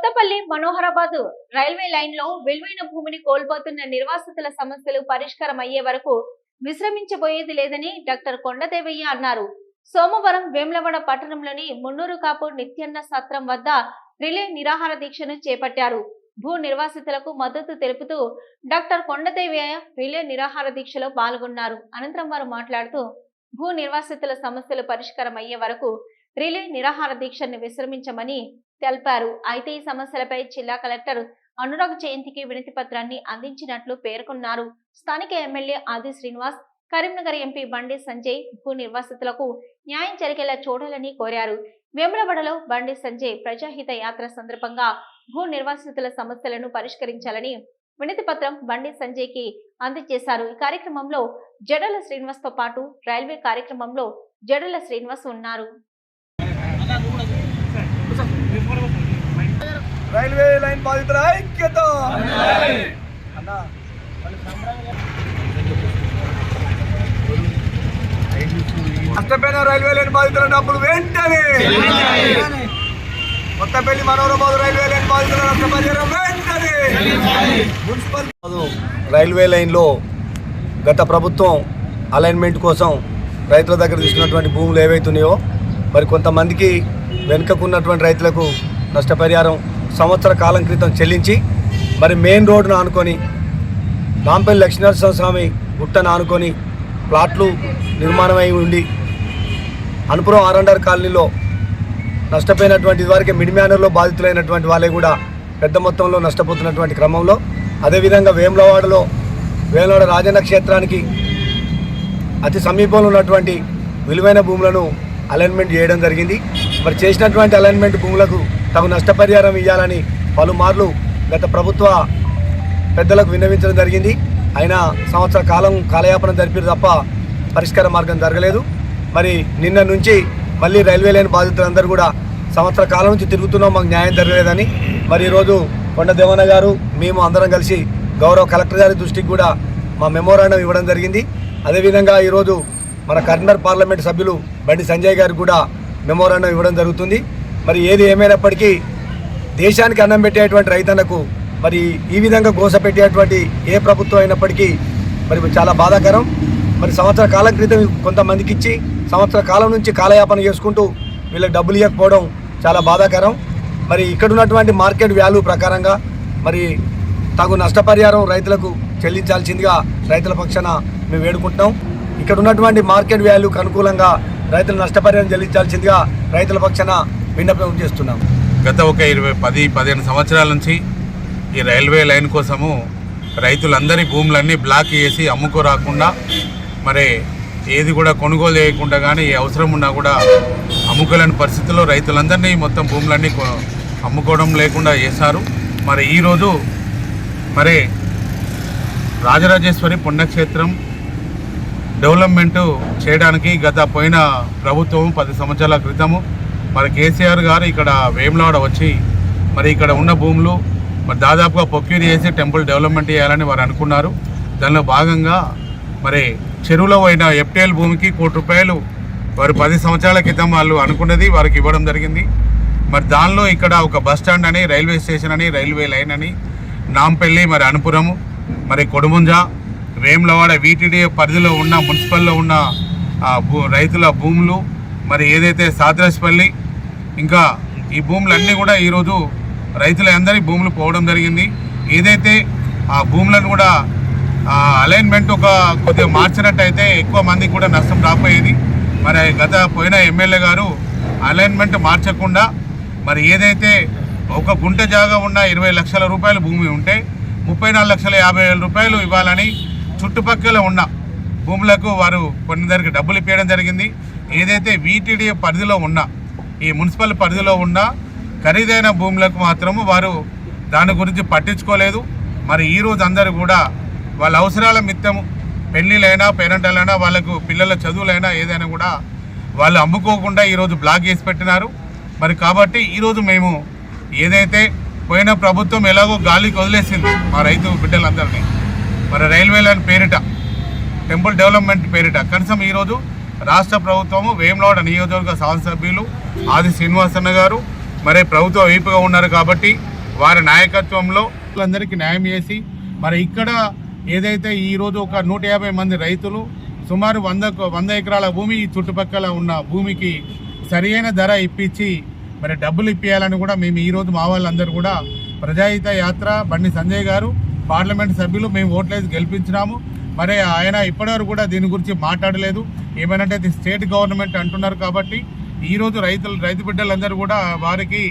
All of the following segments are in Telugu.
కొత్తపల్లి మనోహరాబాద్ రైల్వే లైన్లో విలువైన భూమిని కోల్పోతున్న నిర్వాసితుల సమస్యలు పరిష్కారం అయ్యే వరకు విశ్రమించబోయేది లేదని డాక్టర్ కొండదేవయ్య అన్నారు. సోమవారం వేములవాడ పట్టణంలోని మున్నూరు కాపు నిత్యన్న సత్రం వద్ద రిలే నిరాహార దీక్షను చేపట్టారు. భూ నిర్వాసితులకు మద్దతు తెలుపుతూ డాక్టర్ కొండదేవయ్య రిలే నిరాహార దీక్షలో పాల్గొన్నారు. అనంతరం వారు మాట్లాడుతూ భూ నిర్వాసితుల సమస్యలు పరిష్కారం అయ్యే వరకు రిలే నిరాహార దీక్షను విశ్రమించమని తెలిపారు. అయితే ఈ సమస్యలపై జిల్లా కలెక్టర్ అనురాగ్ జయంతికి వినతి పత్రాన్ని అందించినట్లు పేర్కొన్నారు. స్థానిక ఎమ్మెల్యే ఆది శ్రీనివాస్ కరీంనగర్ ఎంపీ బండి సంజయ్ భూ నిర్వాసితులకు న్యాయం జరిగేలా చూడాలని కోరారు. వేములవాడలో బండి సంజయ్ ప్రజాహిత యాత్ర సందర్భంగా భూ నిర్వాసితుల సమస్యలను పరిష్కరించాలని వినతి పత్రం బండి సంజయ్కి అందజేశారు. ఈ కార్యక్రమంలో జడల శ్రీనివాస్తో పాటు రైల్వే కార్యక్రమంలో జడల శ్రీనివాస్ ఉన్నారు. రైల్వే లైన్ బాధితుల ఐక్యత. అన్నా నష్టపోయిన రైల్వే లైన్ బాధితుల డబ్బులు వెంటనే. కొత్తపల్లి మనోరబాద్ రైల్వే లైన్ బాధితుల నష్టపరిహారం వెంటనే. మున్సిపల్ రైల్వే లైన్లో గత ప్రభుత్వం అలైన్మెంట్ కోసం రైతుల దగ్గర తీసుకున్నటువంటి భూములు ఏవైతున్నాయో మరి కొంతమందికి వెనుకకున్నటువంటి రైతులకు నష్టపరిహారం సంవత్సర కాలం క్రితం చెల్లించి మరి మెయిన్ రోడ్డును ఆనుకొని నాంపల్లి లక్ష్మీనరసింహ స్వామి గుట్టను ఆనుకొని ప్లాట్లు నిర్మాణమై ఉండి అనుపురం ఆరండర్ కాలనీలో నష్టపోయినటువంటి ఇదివరకే మిడిమ్యానర్లో బాధితులైనటువంటి వాళ్ళే కూడా పెద్ద మొత్తంలో నష్టపోతున్నటువంటి క్రమంలో అదేవిధంగా వేములవాడలో వేములవాడ రాజన్న క్షేత్రానికి అతి సమీపంలో ఉన్నటువంటి విలువైన భూములను అలైన్మెంట్ చేయడం జరిగింది. మరి చేసినటువంటి అలైన్మెంట్ భూములకు తగు నష్టపరిహారం ఇవ్వాలని పలుమార్లు గత ప్రభుత్వ పెద్దలకు విన్నవించడం జరిగింది. అయినా సంవత్సర కాలం కాలయాపన జరిపారు తప్ప పరిష్కార మార్గం జరగలేదు. మరి నిన్న నుంచి మళ్ళీ రైల్వే లైన్ బాధితులందరూ కూడా సంవత్సర కాలం నుంచి తిరుగుతున్నాం మాకు న్యాయం జరగలేదని. మరి ఈరోజు కొండ దేవన్న గారు మేము అందరం కలిసి గౌరవ కలెక్టర్ గారి దృష్టికి కూడా మా మెమోరాండం ఇవ్వడం జరిగింది. అదేవిధంగా ఈరోజు మన కర్నర్ పార్లమెంట్ సభ్యులు బండి సంజయ్ గారికి కూడా మెమోరాండం ఇవ్వడం జరుగుతుంది. మరి ఏది ఏమైనప్పటికీ దేశానికి అన్నం పెట్టేటువంటి రైతన్నకు మరి ఈ విధంగా గోస పెట్టేటువంటి ఏ ప్రభుత్వం అయినప్పటికీ మరి చాలా బాధాకరం. మరి సంవత్సర కాలం క్రితం కొంతమందికి ఇచ్చి సంవత్సర కాలం నుంచి కాలయాపన చేసుకుంటూ వీళ్ళకి డబ్బులు ఇవ్వకపోవడం చాలా బాధాకరం. మరి ఇక్కడ ఉన్నటువంటి మార్కెట్ వాల్యూ ప్రకారంగా మరి తగు నష్టపరిహారం రైతులకు చెల్లించాల్సిందిగా రైతుల పక్షాన మేము వేడుకుంటున్నాం. ఇక్కడ ఉన్నటువంటి మార్కెట్ వాల్యూకి అనుకూలంగా రైతులు నష్టపరిహారం చెల్లించాల్సిందిగా రైతుల పక్షాన విన్నపం చేస్తున్నాం గత ఒక ఇరవై పది పదిహేను సంవత్సరాల నుంచి ఈ రైల్వే లైన్ కోసము రైతులందరి భూములన్నీ బ్లాక్ చేసి అమ్ముకోరాకుండా మరి ఏది కూడా కొనుగోలు చేయకుండా కానీ ఏ అవసరం ఉన్నా కూడా అమ్ముకోలేని పరిస్థితుల్లో రైతులందరినీ మొత్తం భూములన్నీ అమ్ముకోవడం లేకుండా చేశారు. మరి ఈరోజు మరి రాజరాజేశ్వరి పుణ్యక్షేత్రం డెవలప్మెంట్ చేయడానికి గత పోయిన ప్రభుత్వం పది సంవత్సరాల క్రితము మరి కేసీఆర్ గారు ఇక్కడ వేములాడ వచ్చి మరి ఇక్కడ ఉన్న భూములు మరి దాదాపుగా పొక్యూరి చేసి టెంపుల్ డెవలప్మెంట్ చేయాలని వారు అనుకున్నారు. దానిలో భాగంగా మరి చెరువులో పోయిన ఎప్టేల్ భూమికి కోటి రూపాయలు వారు పది సంవత్సరాల క్రితం వాళ్ళు అనుకున్నది వారికి ఇవ్వడం జరిగింది. మరి దానిలో ఇక్కడ ఒక బస్ స్టాండ్ అని రైల్వే స్టేషన్ అని రైల్వే లైన్ అని నాంపల్లి మరి అనుపురము మరి కొడుముంజ వేములవాడ వీటిడి పరిధిలో ఉన్న మున్సిపల్లో ఉన్న ఆ, భూ రైతుల భూములు మరి ఏదైతే సాద్రస్పల్లి ఇంకా ఈ భూములన్నీ కూడా ఈరోజు రైతులందరి భూములు పోవడం జరిగింది. ఏదైతే ఆ భూములను కూడా అలైన్మెంట్ ఒక కొద్దిగా మార్చినట్టయితే ఎక్కువ మందికి కూడా నష్టం రాపోయేది మరి గత పోయిన ఎమ్మెల్యే గారు అలైన్మెంట్ మార్చకుండా మరి ఏదైతే ఒక గుంట జాగా ఉన్న ఇరవై లక్షల రూపాయలు భూమి ఉంటే ముప్పై నాలుగు లక్షల యాభై వేల రూపాయలు ఇవ్వాలని చుట్టుపక్కల ఉన్న భూములకు వారు కొందరికి డబ్బులు ఇప్పించడం జరిగింది. ఏదైతే వీటిడి పరిధిలో ఉన్న ఈ మున్సిపల్ పరిధిలో ఉన్న ఖరీదైన భూములకు మాత్రము వారు దాని గురించి పట్టించుకోలేదు. మరి ఈరోజు అందరూ కూడా వాళ్ళ అవసరాల మిత్తము పెళ్ళిళ్ళైనా పేరెంటలైనా వాళ్ళకు పిల్లల చదువులైనా ఏదైనా కూడా వాళ్ళు అమ్ముకోకుండా ఈరోజు బ్లాక్ చేసి పెట్టినారు. మరి కాబట్టి ఈరోజు మేము ఏదైతే పోయిన ప్రభుత్వం ఎలాగో గాలికి వదిలేసింది మా రైతు బిడ్డలందరినీ. మరి రైల్వే లైన్ పేరిట టెంపుల్ డెవలప్మెంట్ పేరిట కనీసం ఈరోజు రాష్ట్ర ప్రభుత్వము వేములవాడ నియోజకవర్గ శాసనసభ్యులు ఆది శ్రీనివాసన్న గారు. మరి ప్రభుత్వ వైపుగా ఉన్నారు కాబట్టి వారి నాయకత్వంలో అందరికీ న్యాయం చేసి మరి ఇక్కడ ఏదైతే ఈరోజు ఒక నూట యాభై మంది రైతులు సుమారు వంద వంద ఎకరాల భూమి ఈ చుట్టుపక్కల ఉన్న భూమికి సరియైన ధర ఇప్పించి మరి డబ్బులు ఇప్పించాలని కూడా మేము ఈరోజు మా వాళ్ళందరూ కూడా ప్రజాహిత యాత్ర బండి సంజయ్ గారు పార్లమెంట్ సభ్యులు మేము ఓట్లేసి గెలిపించినాము. మరి ఆయన ఇప్పటివరకు కూడా దీని గురించి మాట్లాడలేదు. ఏమనంటే ఇది స్టేట్ గవర్నమెంట్ అంటున్నారు కాబట్టి ఈరోజు రైతులు రైతు బిడ్డలందరూ కూడా వారికి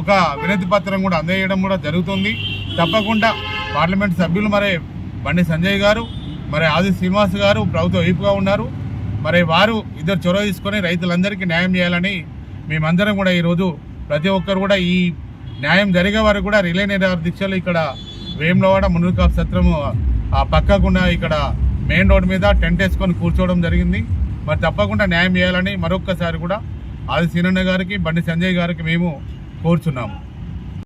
ఒక వినతి పత్రం కూడా అందజేయడం కూడా జరుగుతుంది. తప్పకుండా పార్లమెంట్ సభ్యులు మరి బండి సంజయ్ గారు మరి ఆది శ్రీనివాస్ గారు ప్రభుత్వ వైపుగా ఉన్నారు. మరి వారు ఇద్దరు చొరవ తీసుకొని రైతులందరికీ న్యాయం చేయాలని మేమందరం కూడా ఈరోజు ప్రతి ఒక్కరు కూడా ఈ న్యాయం జరిగే వరకు కూడా రిలే నిరాహార దీక్షలు ఇక్కడ వేములవాడ మునుకాపు సత్రము ఆ పక్కకున్న ఇక్కడ మెయిన్ రోడ్ మీద టెంట్ వేసుకొని కూర్చోవడం జరిగింది. మరి తప్పకుండా న్యాయం చేయాలని మరొక్కసారి కూడా ఆది సీనన్న గారికి బండి సంజయ్ గారికి మేము కోరుచున్నాము.